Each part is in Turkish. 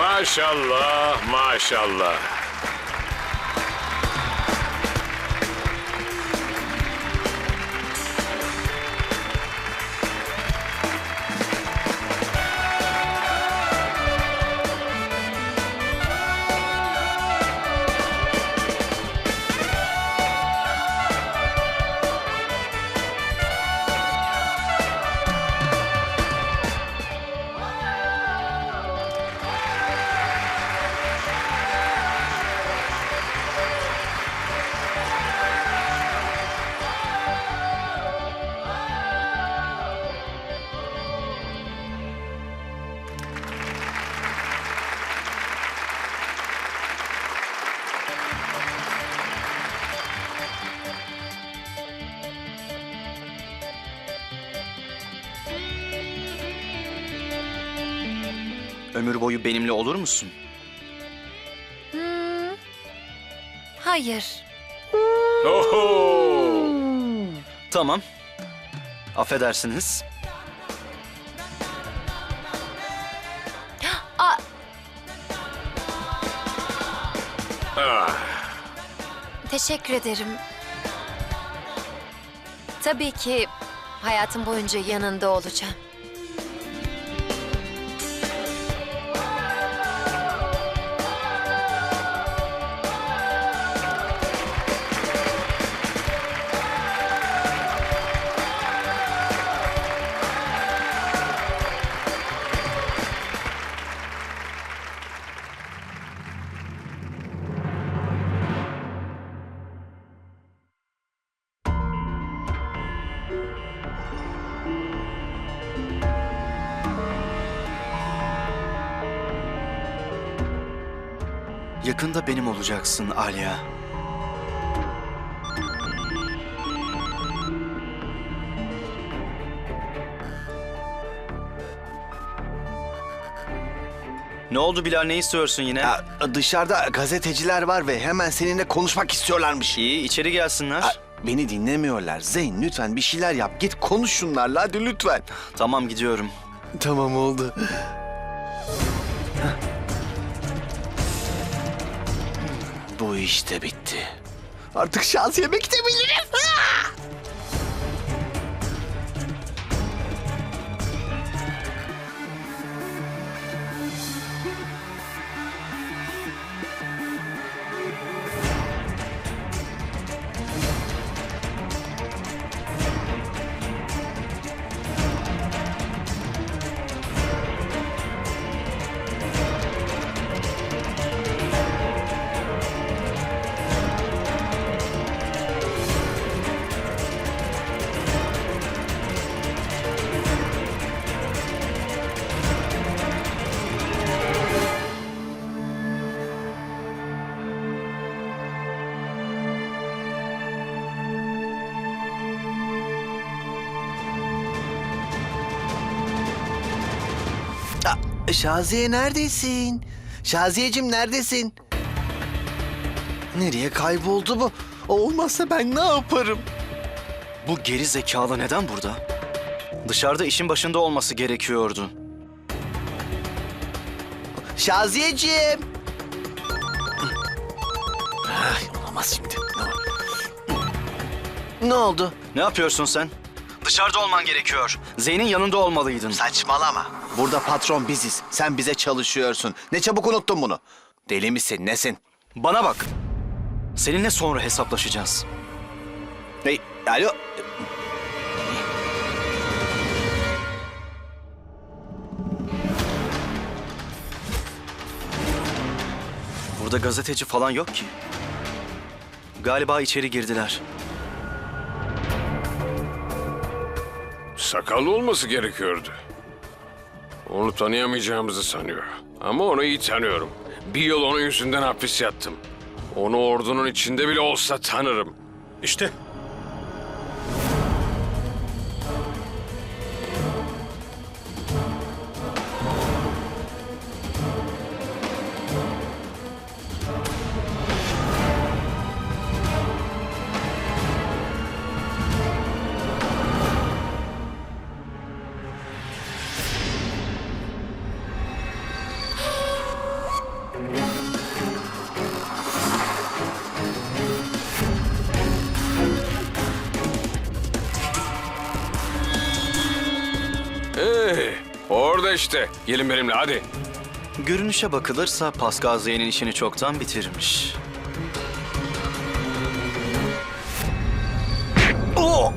Maşallah, maşallah. Ömür boyu benimle olur musun? Hmm. Hayır. Oho! Tamam. Affedersiniz. Aa, Ah, teşekkür ederim. Tabii ki hayatım boyunca yanında olacağım. Yakında benim olacaksın Alya. Ne oldu Bilal ne istiyorsun yine? Ya, dışarıda gazeteciler var ve hemen seninle konuşmak istiyorlarmış. İyi içeri gelsinler. Ha, beni dinlemiyorlar. Zeyn lütfen bir şeyler yap. Git konuş şunlarla hadi lütfen. Tamam gidiyorum. Tamam oldu. Bu işte bitti. Artık şansiyeme gidebilirim. Ah! Aa, Şaziye neredesin? Şaziyeciğim neredesin? Nereye kayboldu bu? Olmazsa ben ne yaparım? Bu geri zekalı neden burada? Dışarıda işin başında olması gerekiyordu. Şaziyeciğim. Ay, olamaz şimdi. Ne var? Ne oldu? Ne yapıyorsun sen? Dışarıda olman gerekiyor. Zeyn'in yanında olmalıydın. Saçmalama. Burada patron biziz. Sen bize çalışıyorsun. Ne çabuk unuttun bunu. Deli misin, nesin? Bana bak. Seninle sonra hesaplaşacağız. Hey, alo. Burada gazeteci falan yok ki. Galiba içeri girdiler. sakallı olması gerekiyordu. Onu tanıyamayacağımızı sanıyor. Ama onu iyi tanıyorum. Bir yıl onun yüzünden hapis yattım. Onu ordunun içinde bile olsa tanırım. İşte orada işte. Gelin benimle hadi. Görünüşe bakılırsa Pascal Zeyn'in işini çoktan bitirmiş. Oo!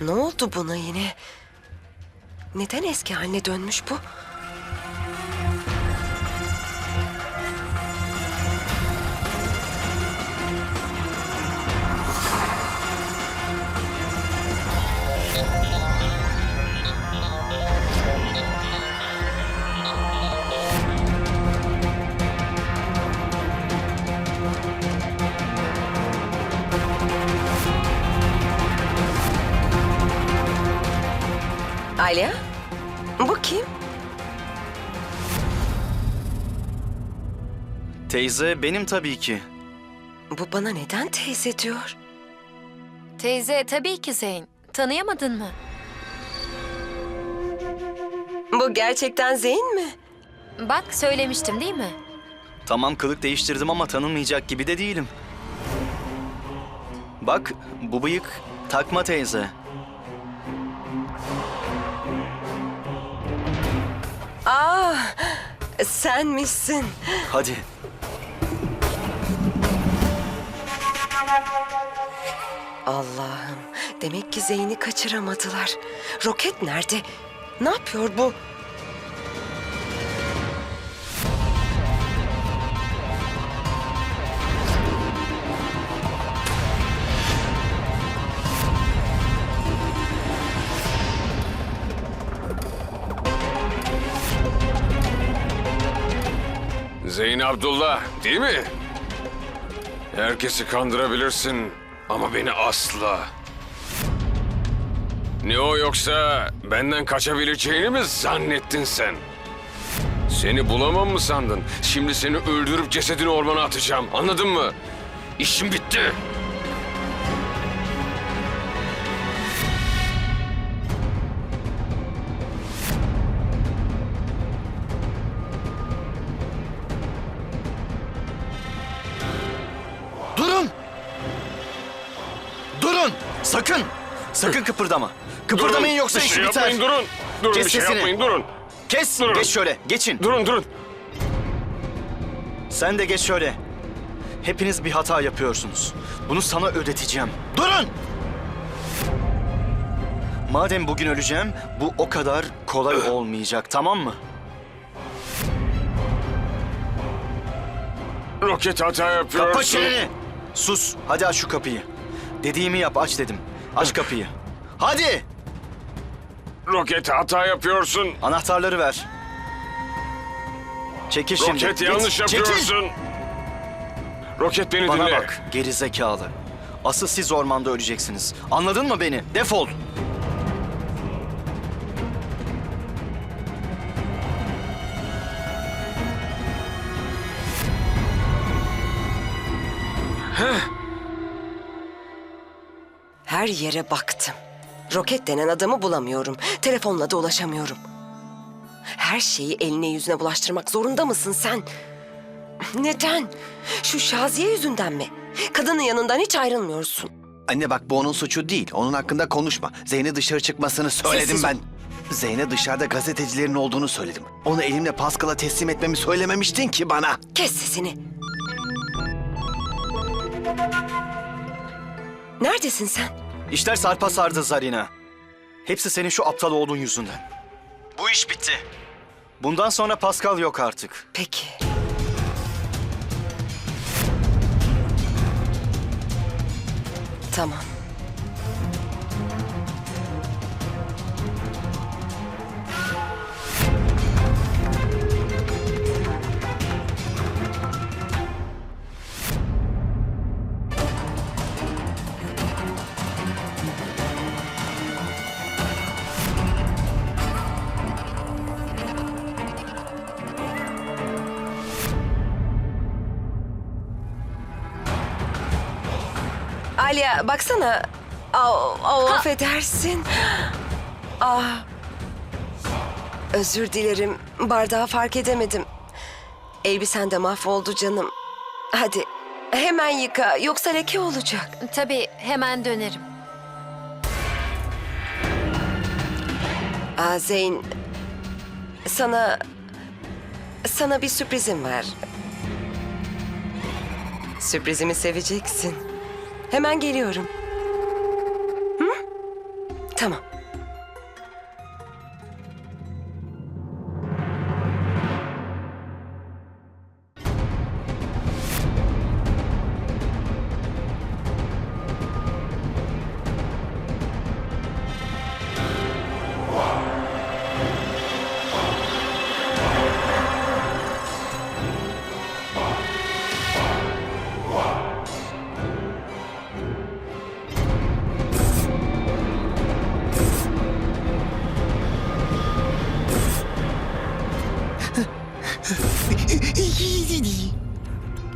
Ne oldu buna yine? Neden eski haline dönmüş bu? Alya? Bu kim? Teyze benim tabii ki. Bu bana neden teyze diyor? Teyze tabii ki Zeyn. Tanıyamadın mı? Bu gerçekten Zeyn mi? Bak söylemiştim değil mi? Tamam kılık değiştirdim ama tanınmayacak gibi de değilim. Bak bu bıyık takma teyze. Sen misin? Hadi Allah'ım, demek ki Zeyn'i kaçıramadılar. Roket nerede? Ne yapıyor bu? Abdullah değil mi? Herkesi kandırabilirsin ama beni asla. Ne o yoksa benden kaçabileceğini mi zannettin sen? Seni bulamam mı sandın? Şimdi seni öldürüp cesedini ormana atacağım. Anladın mı? İşim bitti. Durun. Sakın. Sakın kıpırdama. Kıpırdamayın yoksa bir iş şey biter. yapmayın durun. Durun Kes bir şey sesini. yapmayın durun. Kes. Durun. Geç şöyle. Geçin. Durun durun. Sen de geç şöyle. Hepiniz bir hata yapıyorsunuz. Bunu sana ödeteceğim. Durun! Madem bugün öleceğim, bu o kadar kolay olmayacak, tamam mı? Roket hata yapıyorsun. Kapa çeneni! Sus, hadi aç şu kapıyı. Dediğimi yap, aç dedim. Aç kapıyı. Hadi! Roket hata yapıyorsun. Anahtarları ver. Çekil şimdi. Roket Git, yanlış çekil. yapıyorsun. Roket beni Bana dinle. bak, geri zekalı. Asıl siz ormanda öleceksiniz. Anladın mı beni? Defol. Her yere baktım. Roket denen adamı bulamıyorum. Telefonla da ulaşamıyorum. Her şeyi eline yüzüne bulaştırmak zorunda mısın sen? Neden? Şu Şaziye yüzünden mi? Kadının yanından hiç ayrılmıyorsun. Anne bak bu onun suçu değil. Onun hakkında konuşma. Zeyn'e dışarı çıkmasını söyledim Sessiz ol. ben. Zeyn'e dışarıda gazetecilerin olduğunu söyledim. Onu elimle Pascal'a teslim etmemi söylememiştin ki bana. Kes sesini. Neredesin sen? İşler sarpa sardı Zarina. Hepsi senin şu aptal oğlun yüzünden. Bu iş bitti. Bundan sonra Pascal yok artık. Peki. Tamam. Alya baksana. Au, au, affedersin. Ah, Özür dilerim. Bardağı fark edemedim. Elbisen de mahvoldu canım. Hadi hemen yıka yoksa leke olacak. Tabii hemen dönerim. Aa, Zeyn, sana sana bir sürprizim var. Sürprizimi seveceksin. Hemen geliyorum. Hı? Tamam.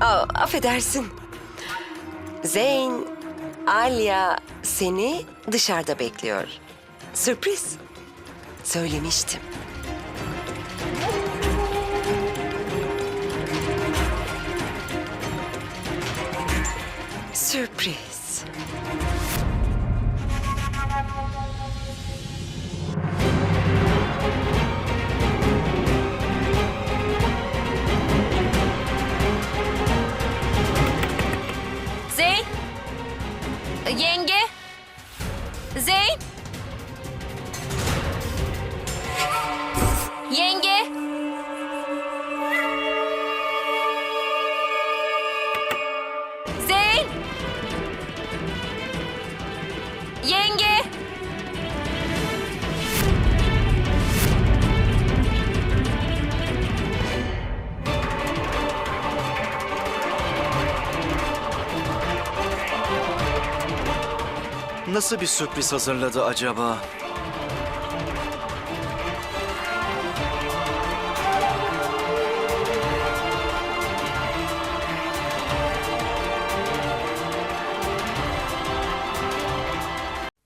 Aa, affedersin. Zeyn, Alya seni dışarıda bekliyor. Sürpriz. Söylemiştim. Sürpriz. Yenge! Nasıl bir sürpriz hazırladı acaba?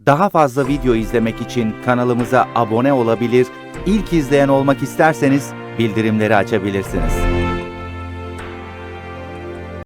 Daha fazla video izlemek için kanalımıza abone olabilir, ilk izleyen olmak isterseniz bildirimleri açabilirsiniz.